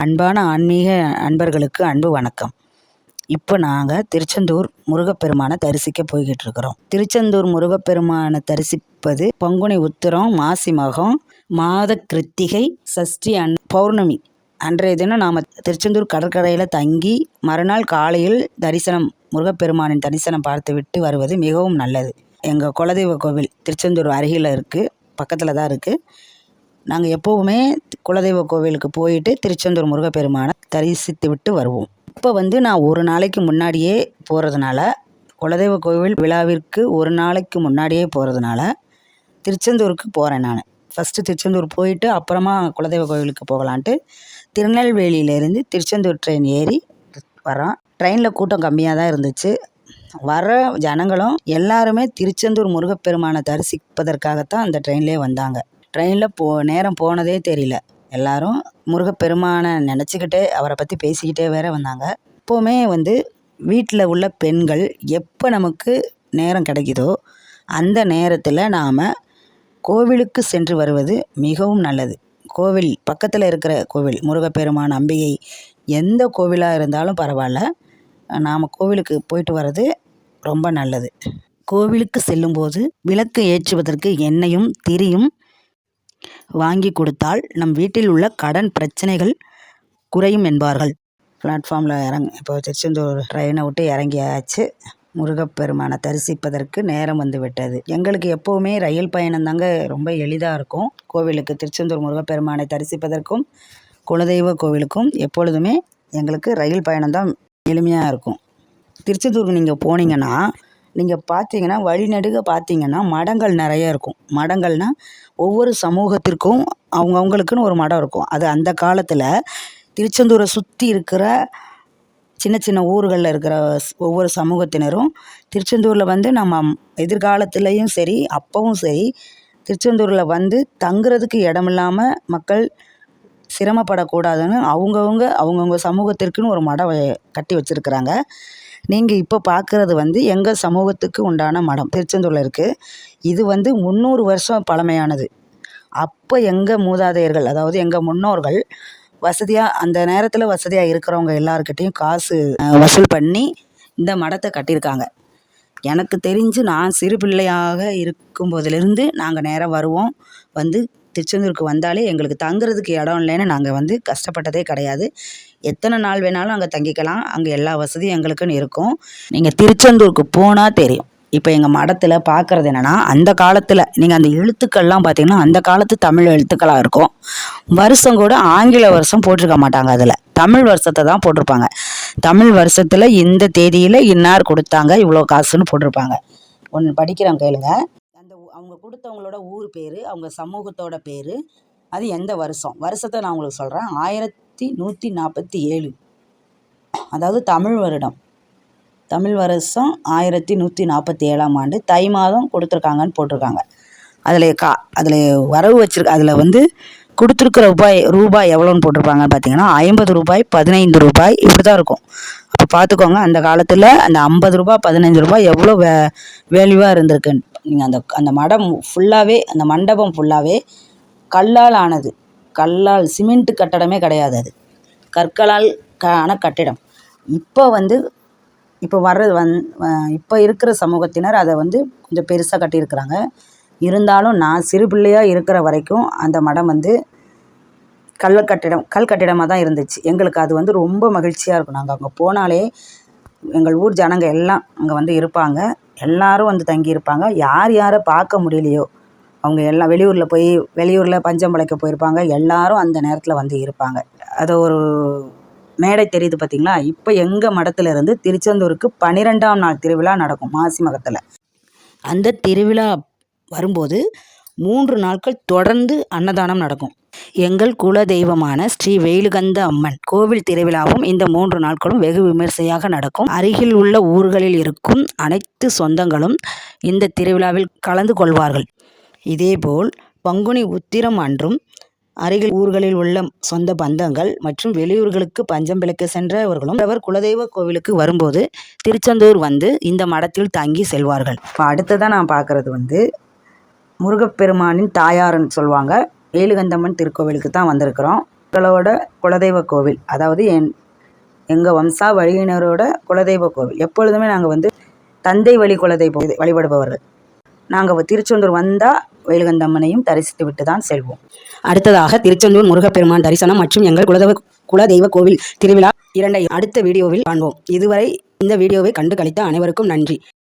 அன்பான ஆன்மீக அன்பர்களுக்கு அன்பு வணக்கம். இப்போ நாங்கள் திருச்செந்தூர் முருகப்பெருமானை தரிசிக்க போய்கிட்டு இருக்கிறோம் திருச்செந்தூர் முருகப்பெருமானை தரிசிப்பது பங்குனி உத்திரம் மாசி மகம் மாத கிருத்திகை சஷ்டி அன் பௌர்ணமி. அன்றைய தினம் நாம் திருச்செந்தூர் கடற்கரையில் தங்கி மறுநாள் காலையில் தரிசனம் முருகப்பெருமானின் தரிசனம் பார்த்துவிட்டு வருவது மிகவும் நல்லது. எங்கள் குலதெய்வ கோவில் திருச்செந்தூர் அருகில் இருக்குது பக்கத்தில் தான் இருக்குது நாங்கள் எப்போவுமே குலதெய்வ கோவிலுக்கு போயிட்டு திருச்செந்தூர் முருகப்பெருமானை தரிசித்து விட்டு வருவோம். இப்போ வந்து நான் ஒரு நாளைக்கு முன்னாடியே போகிறதுனால குலதெய்வ கோவில் விழாவிற்கு ஒரு நாளைக்கு முன்னாடியே போகிறதுனால திருச்செந்தூருக்கு போகிறேன் நான். ஃபஸ்ட்டு திருச்செந்தூர் போயிட்டு அப்புறமா குலதெய்வ கோவிலுக்கு போகலான்ட்டு திருநெல்வேலியிலேருந்து திருச்செந்தூர் ட்ரெயின் ஏறி வரோம் ட்ரெயினில் கூட்டம் கம்மியாக தான் இருந்துச்சு. வர ஜனங்களும் எல்லாருமே திருச்செந்தூர் முருகப்பெருமானை தரிசிப்பதற்காகத்தான் அந்த ட்ரெயின்லேயே வந்தாங்க. ட்ரெயினில் போ நேரம் போனதே தெரியல. எல்லாரும் முருகப்பெருமானை நினச்சிக்கிட்டே அவரை பற்றி பேசிக்கிட்டே வேற வந்தாங்க. எப்போவுமே வந்து வீட்டில் உள்ள பெண்கள் எப்போ நமக்கு நேரம் கிடைக்குதோ அந்த நேரத்தில் நாம் கோவிலுக்கு சென்று வருவது மிகவும் நல்லது. கோவில் பக்கத்தில் இருக்கிற கோவில் முருகப்பெருமான் அம்பிகை எந்த கோவிலாக இருந்தாலும் பரவாயில்ல. நாம் கோவிலுக்கு போயிட்டு வர்றது ரொம்ப நல்லது. கோவிலுக்கு செல்லும்போது விளக்கு ஏற்றுவதற்கு எண்ணெயும் திரியும் வாங்கி கொடுத்தால் நம் வீட்டில் உள்ள கடன் பிரச்சனைகள் குறையும் என்பார்கள். பிளாட்ஃபார்மில் இறங் இப்போ திருச்செந்தூர் ட்ரெயினை விட்டு இறங்கியாச்சு. முருகப்பெருமானை தரிசிப்பதற்கு நேரம் வந்து விட்டது. எங்களுக்கு எப்போவுமே ரயில் பயணம் தாங்க ரொம்ப எளிதாக இருக்கும். கோவிலுக்கு திருச்செந்தூர் முருகப்பெருமானை தரிசிப்பதற்கும் குலதெய்வ கோவிலுக்கும் எப்பொழுதுமே எங்களுக்கு ரயில் பயணம் தான் எளிமையாக இருக்கும். திருச்செந்தூருக்கு நீங்கள் போனீங்கன்னா நீங்கள் பார்த்தீங்கன்னா வழிநெடுக பார்த்தீங்கன்னா மடங்கள் நிறைய இருக்கும். மடங்கள்னால் ஒவ்வொரு சமூகத்திற்கும் அவங்கவுங்களுக்குன்னு ஒரு மடம் இருக்கும். அது அந்த காலத்தில் திருச்செந்தூரை சுற்றி இருக்கிற சின்ன சின்ன ஊர்களில் இருக்கிற ஒவ்வொரு சமூகத்தினரும் திருச்செந்தூரில் வந்து நம்ம எதிர்காலத்துலேயும் சரி அப்பவும் சரி திருச்செந்தூரில் வந்து தங்குறதுக்கு இடமில்லாமல் மக்கள் சிரமப்படக்கூடாதுன்னு அவங்கவுங்க அவங்கவுங்க சமூகத்திற்குன்னு ஒரு மடம் கட்டி வச்சுருக்குறாங்க. நீங்கள் இப்போ பார்க்குறது வந்து எங்கள் சமூகத்துக்கு உண்டான மடம். திருச்செந்தூரில் இருக்குது இது வந்து முந்நூறு வருஷம் பழமையானது. அப்போ எங்கள் மூதாதையர்கள் அதாவது எங்கள் முன்னோர்கள் வசதியாக அந்த நேரத்தில் வசதியாக இருக்கிறவங்க எல்லாருக்கிட்டேயும் காசு வசூல் பண்ணி இந்த மடத்தை கட்டியிருக்காங்க. எனக்கு தெரிஞ்சு நான் சிறு பிள்ளையாக இருக்கும்போதிலிருந்து நாங்கள் நேராக வருவோம். வந்து திருச்செந்தூருக்கு வந்தாலே எங்களுக்கு தங்குறதுக்கு இடம் இல்லைன்னு நாங்கள் வந்து கஷ்டப்பட்டதே கிடையாது. எத்தனை நாள் வேணாலும் அங்கே தங்கிக்கலாம். அங்கே எல்லா வசதியும் எங்களுக்குன்னு இருக்கும். நீங்கள் திருச்செந்தூருக்கு போனால் தெரியும். இப்போ எங்கள் மடத்தில் பார்க்குறது என்னென்னா அந்த காலத்தில் நீங்கள் அந்த எழுத்துக்கள்லாம் பார்த்தீங்கன்னா அந்த காலத்து தமிழ் எழுத்துக்களாக இருக்கும். வருஷம் கூட ஆங்கில வருஷம் போட்டிருக்க மாட்டாங்க அதில். தமிழ் வருஷத்தை தான் போட்டிருப்பாங்க. தமிழ் வருஷத்தில் இந்த தேதியில் இன்னார் கொடுத்தாங்க? இவ்வளோ காசுன்னு போட்டிருப்பாங்க. ஒன்று படிக்கிறோம் கேளுங்க. அந்த அவங்க கொடுத்தவங்களோட ஊர் பேர் அவங்க சமூகத்தோட பேர் அது எந்த வருஷம்? வருஷத்தை நான் உங்களுக்கு சொல்கிறேன் ஆயிரத்தி நூற்றி நாற்பத்தி ஏழு. அதாவது தமிழ் வருடம். தமிழ் வருஷம் ஆயிரத்தி நூற்றி நாற்பத்தி ஏழாம் ஆண்டு தை மாதம் கொடுத்துருக்காங்கன்னு போட்டிருக்காங்க. அதில் கா அதில் வரவு வச்சிருக்க அதில் வந்து கொடுத்துருக்குற ரூபாய் ரூபாய் எவ்வளோன்னு போட்டிருப்பாங்க பார்த்தீங்கன்னா ஐம்பது ரூபாய் பதினைந்து ரூபாய் இப்படி தான் இருக்கும். அப்போ பார்த்துக்கோங்க அந்த காலத்தில் அந்த ஐம்பது ரூபாய் பதினைஞ்சு ரூபாய் எவ்வளோ வே வேல்யூவாக இருந்திருக்குன்னு நீங்கள் அந்த அந்த மடம் ஃபுல்லாகவே அந்த மண்டபம் ஃபுல்லாகவே கல்லால் ஆனது. கல்லால் சிமெண்ட் கட்டடமே கிடையாது அது. கற்களால் க ஆன கட்டிடம். இப்போ வந்து இப்போ வர்றது வந் இப்போ இருக்கிற சமூகத்தினர் அதை வந்து கொஞ்சம் பெருசாக கட்டியிருக்கிறாங்க. இருந்தாலும் நான் சிறு பிள்ளையாக இருக்கிற வரைக்கும் அந்த மடம் வந்து கல் கட்டிடம் கல் கட்டிடமாக தான் இருந்துச்சு. எங்களுக்கு அது வந்து ரொம்ப மகிழ்ச்சியாக இருக்கும். நாங்கள் அங்கே போனாலே எங்கள் ஊர் ஜனங்க எல்லாம் அங்கே வந்து இருப்பாங்க. எல்லாரும் வந்து தங்கி இருப்பாங்க. யார் யாரை பார்க்க முடியலையோ அவங்க எல்லாம் வெளியூரில் போய் வெளியூரில் பஞ்சம் பிழைக்க போயிருப்பாங்க. எல்லாரும் அந்த நேரத்தில் வந்து இருப்பாங்க. அது ஒரு மேடை தெரியுது பார்த்தீங்களா இப்போ எங்கள் மடத்துல இருந்து திருச்செந்தூருக்கு பன்னிரெண்டாம் நாள் திருவிழா நடக்கும் மாசி மகத்தில். அந்த திருவிழா வரும்போது மூன்று நாட்கள் தொடர்ந்து அன்னதானம் நடக்கும். எங்கள் குல தெய்வமான ஸ்ரீ வேலுகந்த அம்மன் கோவில் திருவிழாவும் இந்த மூன்று நாட்களும் வெகு விமர்சையாக நடக்கும். அருகில் உள்ள ஊர்களில் இருக்கும் அனைத்து சொந்தங்களும் இந்த திருவிழாவில் கலந்து கொள்வார்கள். இதேபோல் பங்குனி உத்திரம் அன்றும் அருகில் ஊர்களில் உள்ள சொந்த பந்தங்கள் மற்றும் வெளியூர்களுக்கு பஞ்சம் பிழைக்க சென்றவர்களும் அவர் குலதெய்வ கோவிலுக்கு வரும்போது திருச்செந்தூர் வந்து இந்த மடத்தில் தங்கி செல்வார்கள். இப்போ அடுத்ததான் நான் பார்க்குறது வந்து முருகப்பெருமானின் தாயாருன்னு சொல்லுவாங்க. வேலுகந்தம்மன் திருக்கோவிலுக்கு தான் வந்திருக்கிறோம். எங்களோட குலதெய்வ கோவில் அதாவது என் எங்கள் வம்சா வழியினரோட குலதெய்வ கோவில். எப்பொழுதுமே நாங்கள் வந்து தந்தை வழி குலதெய்வ வழிபடுபவர்கள். நாங்கள் திருச்செந்தூர் வந்தால் வேலுகந்தம்மனையும் தரிசித்து விட்டு தான் செல்வோம். அடுத்ததாக திருச்செந்தூர் முருகப்பெருமான் தரிசனம் மற்றும் எங்கள் குலதெய்வ குலதெய்வ கோவில் திருவிழா இரண்டை அடுத்த வீடியோவில் காண்போம். இதுவரை இந்த வீடியோவை கண்டு கழித்த அனைவருக்கும் நன்றி.